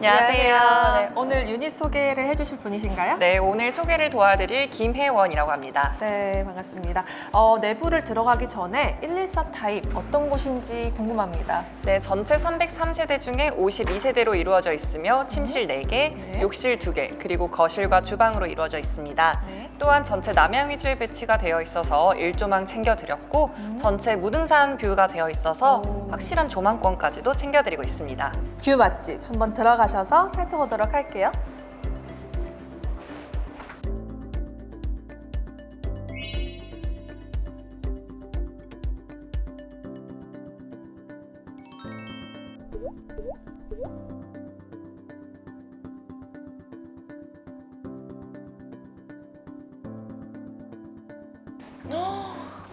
안녕하세요. 네, 오늘 유닛 소개를 해주실 분이신가요? 네, 오늘 소개를 도와드릴 김혜원이라고 합니다. 네, 반갑습니다. 어, 내부를 들어가기 전에 114 타입 어떤 곳인지 궁금합니다. 네, 전체 303세대 중에 52세대로 이루어져 있으며 침실 4개, 네. 욕실 2개, 그리고 거실과 주방으로 이루어져 있습니다. 네. 또한 전체 남향 위주의 배치가 되어 있어서 일조망 챙겨드렸고 음. 전체 무등산 뷰가 되어 있어서 오. 확실한 조망권까지도 챙겨드리고 있습니다. 뷰 맛집 한번 들어가 셔서 살펴보도록 할게요.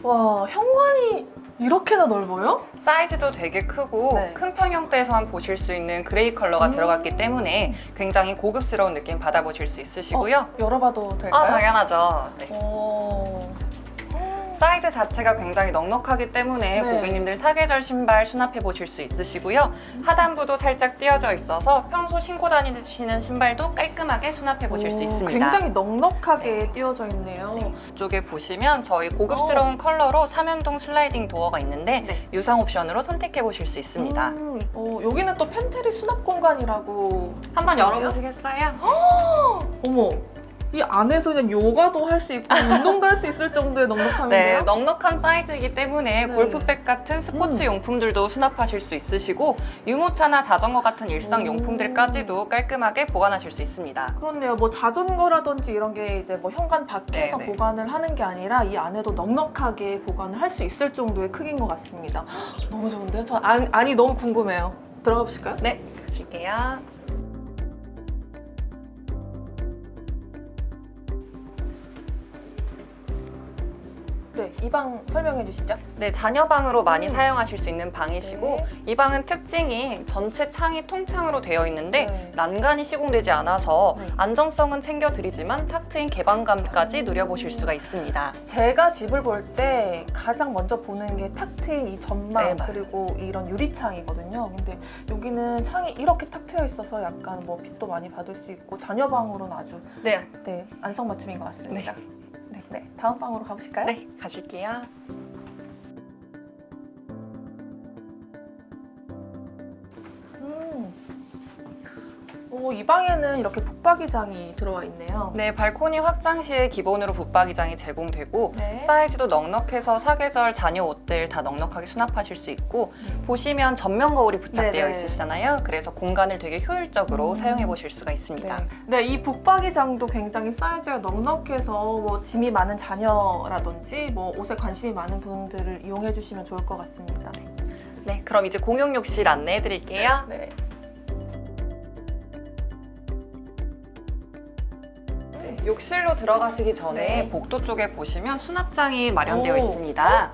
와, 현관이 이렇게나 넓어요? 사이즈도 되게 크고 네. 큰 평형대에서만 보실 수 있는 그레이 컬러가 음. 들어갔기 때문에 굉장히 고급스러운 느낌 받아보실 수 있으시고요. 열어봐도 될까요? 아, 당연하죠. 네. 오. 사이즈 자체가 굉장히 넉넉하기 때문에 네. 고객님들 사계절 신발 수납해 보실 수 있으시고요. 하단부도 살짝 띄어져 있어서 평소 신고 다니시는 신발도 깔끔하게 수납해 보실 수 오, 있습니다. 굉장히 넉넉하게 띄워져 있네요. 이쪽에 보시면 저희 고급스러운 컬러로 삼연동 슬라이딩 도어가 있는데 네. 유상 옵션으로 선택해 보실 수 있습니다. 음, 어, 여기는 또 팬트리 수납 공간이라고. 한번? 열어보시겠어요? 어머, 이 안에서 그냥 요가도 할 수 있고 운동도 할 수 있을 정도의 네, 넉넉함인데요. 넉넉한 사이즈이기 때문에 네. 골프백 같은 스포츠 음. 용품들도 수납하실 수 있으시고 유모차나 자전거 같은 일상 오. 용품들까지도 깔끔하게 보관하실 수 있습니다. 그렇네요. 뭐 자전거라든지 이런 게 이제 뭐 현관 밖에서 네, 네. 보관을 하는 게 아니라 이 안에도 넉넉하게 보관을 할 수 있을 정도의 크기인 것 같습니다. 헉, 너무 좋은데요? 저 안, 안이 너무 궁금해요. 들어가 보실까요? 네, 가실게요. 네, 이 방 설명해 주시죠. 네, 자녀방으로 많이 음. 사용하실 수 있는 방이시고 네. 이 방은 특징이 전체 창이 통창으로 되어 있는데 네. 난간이 시공되지 않아서 네. 안정성은 챙겨드리지만 탁 트인 개방감까지 음. 누려보실 수가 있습니다. 제가 집을 볼 때 가장 먼저 보는 게 탁 트인 이 전망 네, 맞아요. 그리고 이런 유리창이거든요. 근데 여기는 창이 이렇게 탁 트여 있어서 약간 뭐 빛도 많이 받을 수 있고 자녀 방으로는 아주 네, 네 안성맞춤인 것 같습니다. 네, 네. 다음 방으로 가보실까요? 네, 가실게요. 오, 이 방에는 이렇게 북박이장이 들어와 있네요. 네, 발코니 확장 시에 기본으로 붙박이장이 제공되고 네. 사이즈도 넉넉해서 사계절 자녀 옷들 다 넉넉하게 수납하실 수 있고 네. 보시면 전면 거울이 부착되어 네네. 있으시잖아요. 그래서 공간을 되게 효율적으로 음. 사용해 보실 수가 있습니다. 네. 네, 이 북박이장도 굉장히 사이즈가 넉넉해서 뭐 짐이 많은 자녀라든지 뭐 옷에 관심이 많은 분들을 이용해 주시면 좋을 것 같습니다. 네, 그럼 이제 공용 욕실 안내해 드릴게요. 네. 욕실로 들어가시기 전에 네. 복도 쪽에 보시면 수납장이 마련되어 오. 있습니다.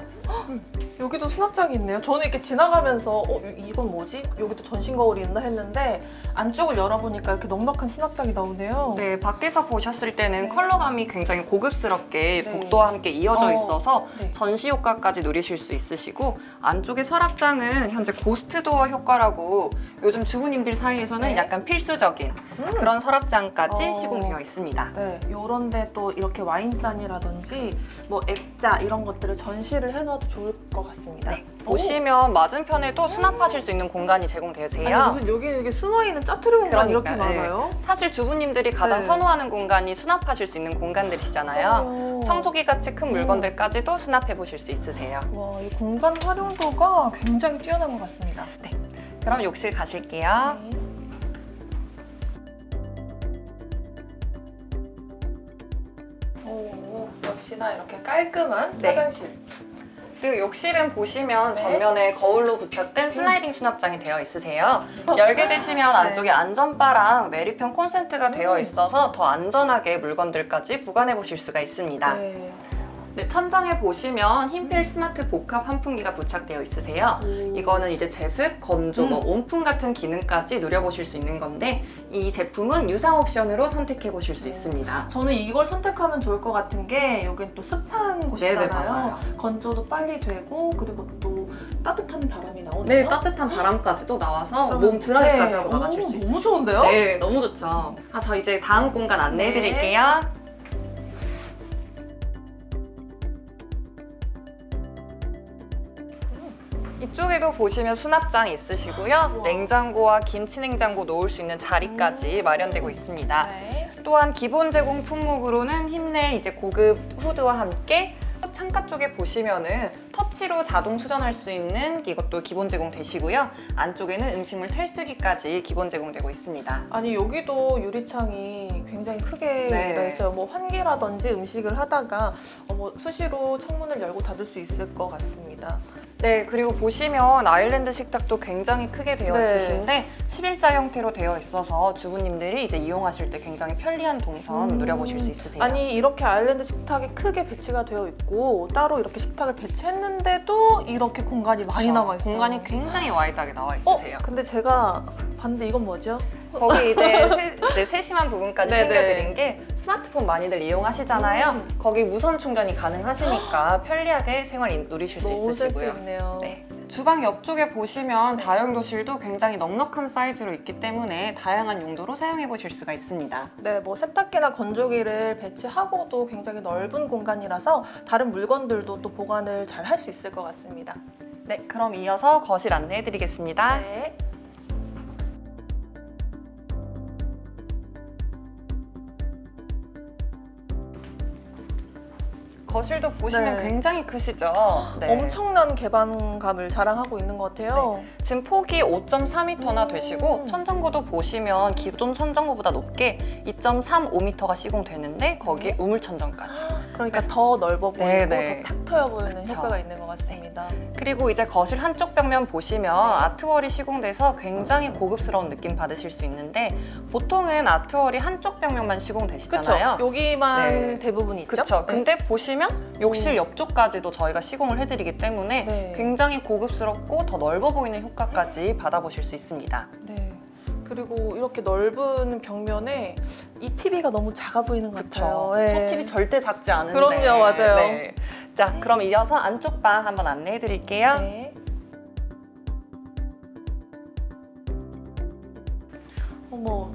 여기도 수납장이 있네요. 저는 이렇게 지나가면서 어, 이- 이건 뭐지? 여기도 전신 거울이 있나 했는데 안쪽을 열어보니까 이렇게 넉넉한 수납장이 나오네요. 네, 밖에서 보셨을 때는 네. 컬러감이 굉장히 고급스럽게 네. 복도와 함께 이어져 어. 있어서 네. 전시 효과까지 누리실 수 있으시고 안쪽에 서랍장은 현재 고스트 도어 효과라고 요즘 주부님들 사이에서는 네. 약간 필수적인 음. 그런 서랍장까지 어. 시공되어 있습니다. 네, 요런데 또 이렇게 와인잔이라든지 뭐 액자 이런 것들을 전시를 해놔도 좋을 것 같 습니다. 네, 보시면 맞은편에도 수납하실 수 있는 공간이 제공되세요. 아니 무슨 여기 이게 숨어 있는 짜투리 공간 이렇게 그러니까, 네. 많아요? 사실 주부님들이 가장 네. 선호하는 공간이 수납하실 수 있는 공간들이시잖아요. 어. 청소기 같이 큰 물건들까지도 수납해 보실 수 있으세요. 와, 이 공간 활용도가 굉장히 뛰어난 것 같습니다. 그럼 욕실 가실게요. 네. 오, 역시나 이렇게 깔끔한 네. 화장실. 그리고 욕실은 보시면 네. 전면에 거울로 붙였된 슬라이딩 수납장이 되어 있으세요. 열게 되시면 네. 안쪽에 안전바랑 메리평 콘센트가 되어 음. 있어서 더 안전하게 물건들까지 보관해 보실 수가 있습니다. 네. 네, 천장에 보시면 흰필 스마트 복합 환풍기가 부착되어 있으세요. 오. 이거는 이제 제습, 건조, 뭐 음. 온풍 같은 기능까지 누려보실 수 있는 건데 이 제품은 유상 옵션으로 선택해 보실 수 오. 있습니다. 저는 이걸 선택하면 좋을 것 같은 게 여긴 또 습한 곳이잖아요. 네네, 맞아요. 건조도 빨리 되고 그리고 또 따뜻한 바람이 나오나요? 네, 따뜻한 바람까지도 나와서 그러면- 몸 드라이까지 네. 하고 나가실 오, 수 있어요. 너무 좋은데요? 네, 너무 좋죠. 아, 저 이제 다음 공간 안내해 네. 드릴게요. 이쪽에도 보시면 수납장 있으시고요. 우와. 냉장고와 김치 냉장고 놓을 수 있는 자리까지 음. 마련되고 있습니다. 네. 또한 기본 제공 품목으로는 힘낼 이제 고급 후드와 함께 창가 쪽에 보시면은 터치로 자동 수전할 수 있는 이것도 기본 제공되시고요. 안쪽에는 음식물 탈수기까지 기본 제공되고 있습니다. 아니 여기도 유리창이 굉장히 크게 네. 나 있어요. 뭐 환기라든지 음식을 하다가 어, 뭐 수시로 창문을 열고 닫을 수 있을 것 같습니다. 네, 그리고 보시면 아일랜드 식탁도 굉장히 크게 되어 네. 있으신데 11자 형태로 되어 있어서 주부님들이 이제 이용하실 때 굉장히 편리한 동선 음. 누려보실 수 있으세요. 아니 이렇게 아일랜드 식탁이 크게 배치가 되어 있고 따로 이렇게 식탁을 배치했는데도 이렇게 공간이 많이 그렇죠. 남아 있어요. 공간이 굉장히 와이드하게 나와 어? 있으세요. 근데 제가 봤는데 이건 뭐죠? 거기 이제, 세, 이제 세심한 부분까지 네네. 챙겨드린 게 스마트폰 많이들 이용하시잖아요. 음. 거기 무선 충전이 가능하시니까 편리하게 생활 인- 누리실 수 있으시고요. 있네요. 네. 주방 옆쪽에 보시면 네. 다용도실도 굉장히 넉넉한 사이즈로 있기 때문에 다양한 용도로 사용해 보실 수가 있습니다. 네, 뭐 세탁기나 건조기를 배치하고도 굉장히 넓은 공간이라서 다른 물건들도 또 보관을 잘 할 수 있을 것 같습니다. 네, 그럼 이어서 거실 안내해 드리겠습니다. 네. 거실도 보시면 네. 굉장히 크시죠? 네. 엄청난 개방감을 자랑하고 있는 것 같아요. 지금 폭이 5.4m나 음. 되시고 천정고도 보시면 기존 천정고보다 높게 2.35m가 시공되는데 거기에 우물 천정까지. 그러니까 더 넓어 보이고 네, 네. 더탁 트여 보이는 그쵸. 효과가 있는 것 같습니다. 그리고 이제 거실 한쪽 벽면 보시면 아트월이 시공돼서 굉장히 고급스러운 느낌 받으실 수 있는데 보통은 아트월이 한쪽 벽면만. 시공되시잖아요. 여기만 네. 대부분 있죠. 그렇죠. 네. 근데 보시면 욕실 음. 옆쪽까지도 저희가 시공을 해드리기 때문에 네. 굉장히 고급스럽고 더 넓어 보이는 효과까지 받아보실 수 있습니다. 네. 그리고 이렇게 넓은 벽면에 이 TV가 너무 작아 보이는 것 같아요. 네. 저 TV 절대 작지 않은데. 그럼요, 맞아요. 네. 자, 그럼 이어서 안쪽 방 한번 안내해 드릴게요. 네. 어머,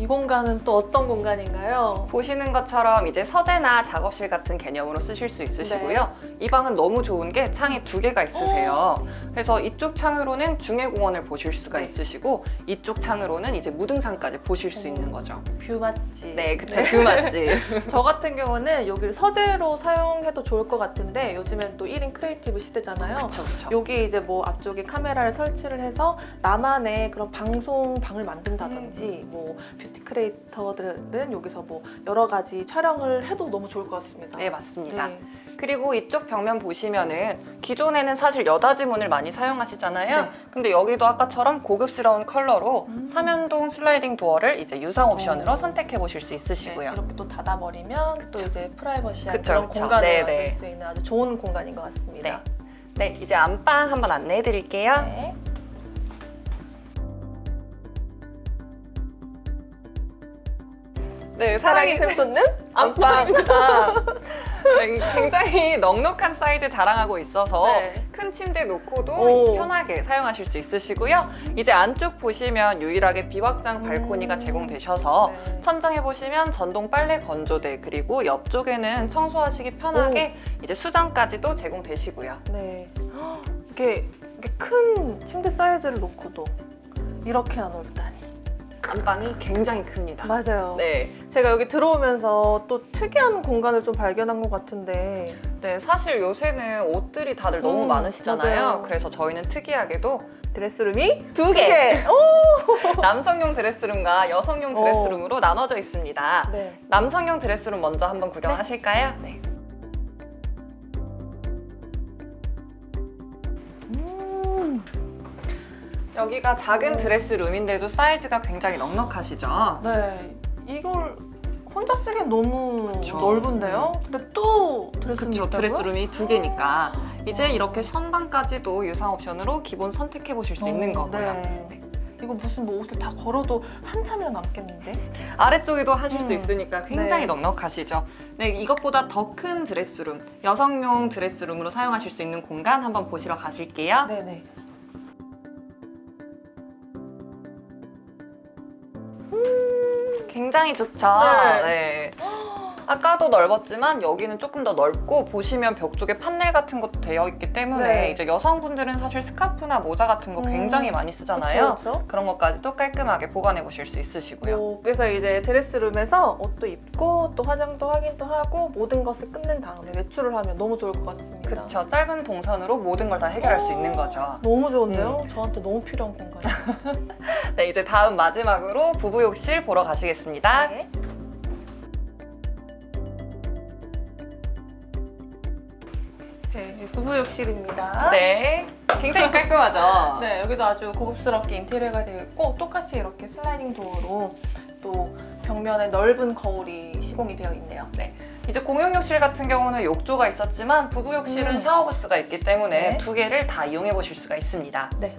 이 공간은 또 어떤 공간인가요? 보시는 것처럼 이제 서재나 작업실 같은 개념으로 쓰실 수 있으시고요. 이 방은 너무 좋은 게 창이 두 개가 있으세요. 그래서 이쪽 창으로는 중해공원을 보실 수가 네. 있으시고 이쪽 창으로는 이제 무등산까지 보실 수 있는 거죠. 뷰 맛집. 네, 그쵸. 그 맞지. 저 같은 경우는 여기를 서재로 사용해도 좋을 것 같은데 요즘엔 또 1인 크리에이티브 시대잖아요. 그쵸, 그쵸. 여기 이제 뭐 앞쪽에 카메라를 설치를 해서 나만의 그런 방송 방을 만든다든지 뭐 뷰티 크리에이터들은 여기서 뭐 여러 가지 촬영을 해도 너무 좋을 것 같습니다. 네, 맞습니다. 네. 그리고 이쪽 벽면 보시면은 기존에는 사실 여닫이 문을 많이 사용하시잖아요. 네. 근데 여기도 아까처럼 고급스러운 컬러로 음. 삼연동 슬라이딩 도어를 이제 유상 옵션으로 어. 선택해 보실 수 네, 있으시고요. 이렇게 또 닫아버리면 또 그쵸. 이제 프라이버시한 그쵸, 그런 그쵸. 공간을 네, 만들 네. 수 있는 아주 좋은 공간인 것 같습니다. 네, 이제 안방 한번 안내해 드릴게요. 네. 네, 사랑이 샘솟는 안방입니다. 네, 굉장히 넉넉한 사이즈 자랑하고 있어서 네. 큰 침대 놓고도 오. 편하게 사용하실 수 있으시고요. 이제 안쪽 보시면 유일하게 비확장 발코니가 음. 제공되셔서 네. 천장에 보시면 전동 빨래 건조대 그리고 옆쪽에는 청소하시기 편하게 이제 수장까지도 제공되시고요. 네. 헉, 이게, 이게 큰 침대 사이즈를 놓고도 이렇게나 넓다니. 안방이 굉장히 큽니다. 맞아요. 네. 제가 여기 들어오면서 또 특이한 공간을 좀 발견한 것 같은데 네, 사실 요새는 옷들이 다들 너무 음, 많으시잖아요. 맞아요. 그래서 저희는 특이하게도 드레스룸이 두두 개! 개. 오! 남성용 드레스룸과 여성용 오. 드레스룸으로 나눠져 있습니다. 네. 남성용 드레스룸 먼저 한번 구경하실까요? 네. 여기가 작은 오. 드레스룸인데도 사이즈가 굉장히 넉넉하시죠? 네. 이걸 혼자 쓰기엔 너무 그쵸. 넓은데요? 근데 또 드레스룸이 그렇죠. 있다고요? 드레스룸이 두 개니까 이제 와. 이렇게 선반까지도 유상 옵션으로 기본 선택해 보실 수 있는 어, 거고요. 네. 네. 이거 무슨 뭐 옷을 다 걸어도 한참이나 남겠는데? 아래쪽에도 하실 수 음. 있으니까 굉장히 네. 넉넉하시죠. 네, 이것보다 더 큰 드레스룸, 여성용 드레스룸으로 사용하실 수 있는 공간 한번 보시러 가실게요. 네네. 굉장히 좋죠. 네. 네. 아까도 넓었지만 여기는 조금 더 넓고 보시면 벽 쪽에 판넬 같은 것도 되어 있기 때문에 네. 이제 여성분들은 사실 스카프나 모자 같은 거 음. 굉장히 많이 쓰잖아요. 그렇죠. 그런 것까지도 깔끔하게 보관해 보실 수 있으시고요. 뭐, 그래서 이제 드레스룸에서 옷도 입고 또 화장도 확인도 하고 모든 것을 끝낸 다음에 외출을 하면 너무 좋을 것 같습니다. 그렇죠. 짧은 동선으로 모든 걸 다 해결할 수 있는 거죠. 너무 좋은데요? 저한테 너무 필요한 공간이에요. 네, 이제 다음 마지막으로 부부 욕실 보러 가시겠습니다. 네. 네, 부부 욕실입니다. 네. 굉장히 깔끔하죠? 네, 여기도 아주 고급스럽게 인테리어가 되어 있고 똑같이 이렇게 슬라이딩 도어로 또 벽면에 넓은 거울이 시공이 되어 있네요. 이제 공용 욕실 같은 경우는 욕조가 있었지만 부부 욕실은 음. 샤워 부스가 있기 때문에 네. 두 개를 다 이용해 보실 수가 있습니다. 네,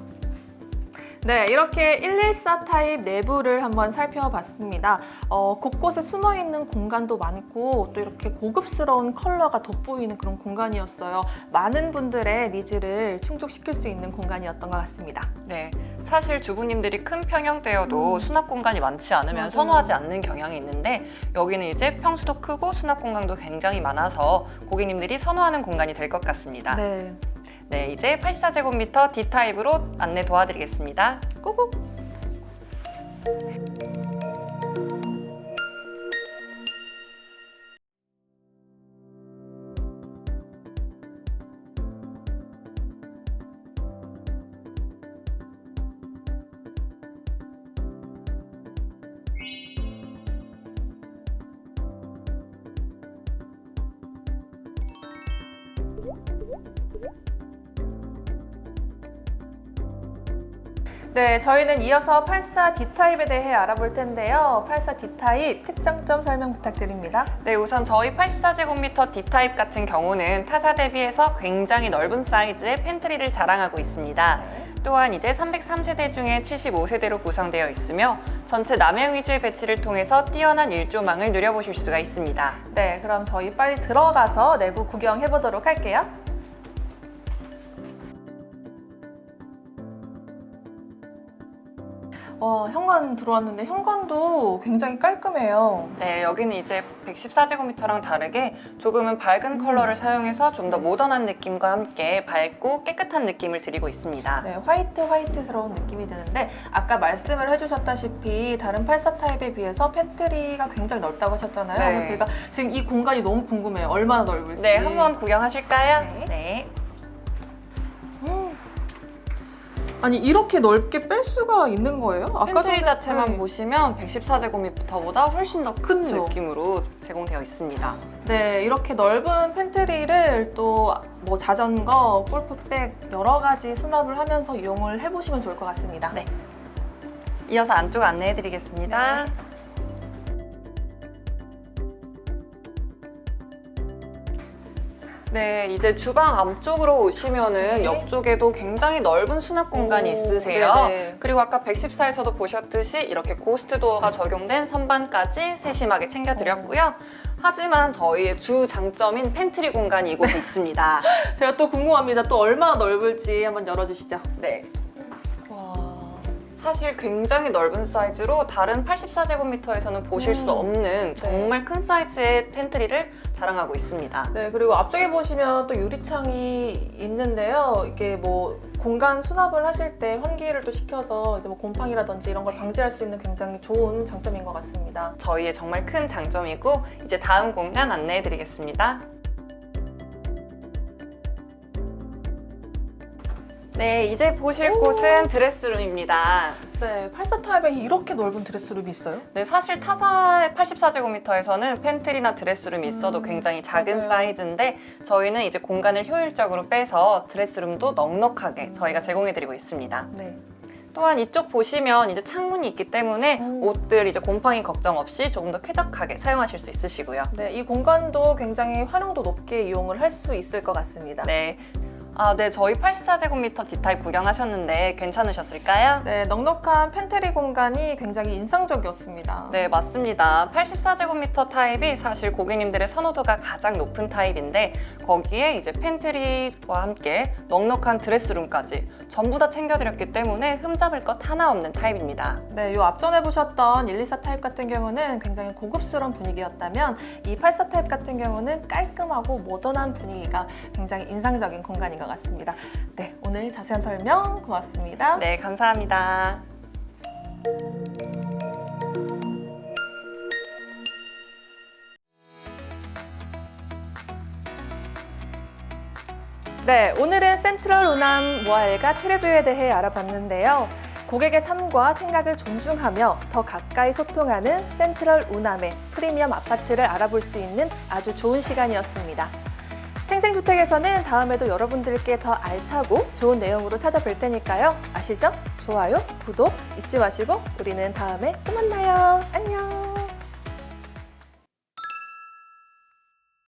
이렇게 114 타입 내부를 한번 살펴봤습니다. 어, 곳곳에 숨어 있는 공간도 많고 또 이렇게 고급스러운 컬러가 돋보이는 그런 공간이었어요. 많은 분들의 니즈를 충족시킬 수 있는 공간이었던 것 같습니다. 네. 사실 주부님들이 큰 평형대여도 음. 수납 공간이 많지 않으면 맞아요. 선호하지 않는 경향이 있는데 여기는 이제 평수도 크고 수납 공간도 굉장히 많아서 고객님들이 선호하는 공간이 될 것 같습니다. 네. 네, 이제 84제곱미터 D타입으로 안내 도와드리겠습니다. 꾹꾹. 네, 저희는 이어서 84 D타입에 대해 알아볼 텐데요. 84 D타입 특장점 설명 부탁드립니다. 네, 우선 저희 84제곱미터 D타입 같은 경우는 타사 대비해서 굉장히 넓은 사이즈의 팬트리를 자랑하고 있습니다. 또한 이제 303세대 중에 75세대로 구성되어 있으며 전체 남양 위주의 배치를 통해서 뛰어난 일조망을 누려보실 수가 있습니다. 네, 그럼 저희 빨리 들어가서 내부 구경해 보도록 할게요. 와, 현관 들어왔는데 현관도 굉장히 깔끔해요. 네, 여기는 이제 114제곱미터랑 다르게 조금은 밝은 컬러를 사용해서 좀더 네. 모던한 느낌과 함께 밝고 깨끗한 느낌을 드리고 있습니다. 네, 화이트 화이트스러운 느낌이 드는데 아까 말씀을 해주셨다시피 다른 84 타입에 비해서 팬트리가 굉장히 넓다고 하셨잖아요. 네. 제가 지금 이 공간이 너무 궁금해요. 얼마나 넓을지. 네, 한번 구경하실까요? 네. 네. 아니 이렇게 넓게 뺄 수가 있는 거예요? 팬트리 전에- 자체만 네. 보시면 114제곱미터보다 훨씬 더 큰 그쵸. 느낌으로 제공되어 있습니다. 네, 이렇게 넓은 팬트리를 또 뭐 자전거, 골프백 여러 가지 수납을 하면서 이용을 해보시면 좋을 것 같습니다. 네. 이어서 안쪽 안내해드리겠습니다. 네. 네, 이제 주방 앞쪽으로 오시면은 네. 옆쪽에도 굉장히 넓은 수납 공간이 오, 있으세요. 네네. 그리고 아까 114에서도 보셨듯이 이렇게 고스트 도어가 적용된 선반까지 세심하게 챙겨드렸고요. 하지만 저희의 주 장점인 팬트리 공간이 이곳에 있습니다. 제가 또 궁금합니다. 또 얼마나 넓을지 한번 열어주시죠. 네. 와. 사실 굉장히 넓은 사이즈로 다른 84제곱미터에서는 보실 수 음. 없는 정말 큰 사이즈의 팬트리를 자랑하고 있습니다. 네, 그리고 앞쪽에 보시면 또 유리창이 있는데요. 이게 뭐 공간 수납을 하실 때 환기를 또 시켜서 이제 뭐 곰팡이라든지 이런 걸 방지할 수 있는 굉장히 좋은 장점인 것 같습니다. 저희의 정말 큰 장점이고 이제 다음 공간 안내해 드리겠습니다. 네, 이제 보실 곳은 드레스룸입니다. 네, 84 타입에 이렇게 넓은 드레스룸이 있어요? 네, 사실 타사 84제곱미터에서는 팬트리나 드레스룸이 있어도 음, 굉장히 작은 맞아요. 사이즈인데 저희는 이제 공간을 효율적으로 빼서 드레스룸도 넉넉하게 음. 저희가 제공해드리고 있습니다. 네. 또한 이쪽 보시면 이제 창문이 있기 때문에 음. 옷들 이제 곰팡이 걱정 없이 조금 더 쾌적하게 사용하실 수 있으시고요. 네, 이 공간도 굉장히 활용도 높게 이용을 할 수 있을 것 같습니다. 네. 아, 네, 저희 84제곱미터 D타입 구경하셨는데 괜찮으셨을까요? 네, 넉넉한 팬트리 공간이 굉장히 인상적이었습니다. 네, 맞습니다. 84제곱미터 타입이 사실 고객님들의 선호도가 가장 높은 타입인데 거기에 이제 팬트리와 함께 넉넉한 드레스룸까지 전부 다 챙겨드렸기 때문에 흠잡을 것 하나 없는 타입입니다. 네, 요 앞전에 보셨던 124 타입 같은 경우는 굉장히 고급스러운 분위기였다면 이 84 타입 같은 경우는 깔끔하고 모던한 분위기가 굉장히 인상적인 공간인 것 같습니다. 네, 오늘 자세한 설명 고맙습니다. 네, 감사합니다. 네, 오늘은 센트럴 우남 모아엘과 트레뷰에 대해 알아봤는데요. 고객의 삶과 생각을 존중하며 더 가까이 소통하는 센트럴 우남의 프리미엄 아파트를 알아볼 수 있는 아주 좋은 시간이었습니다. 생생주택에서는 다음에도 여러분들께 더 알차고 좋은 내용으로 찾아뵐 테니까요. 아시죠? 좋아요, 구독 잊지 마시고 우리는 다음에 또 만나요. 안녕.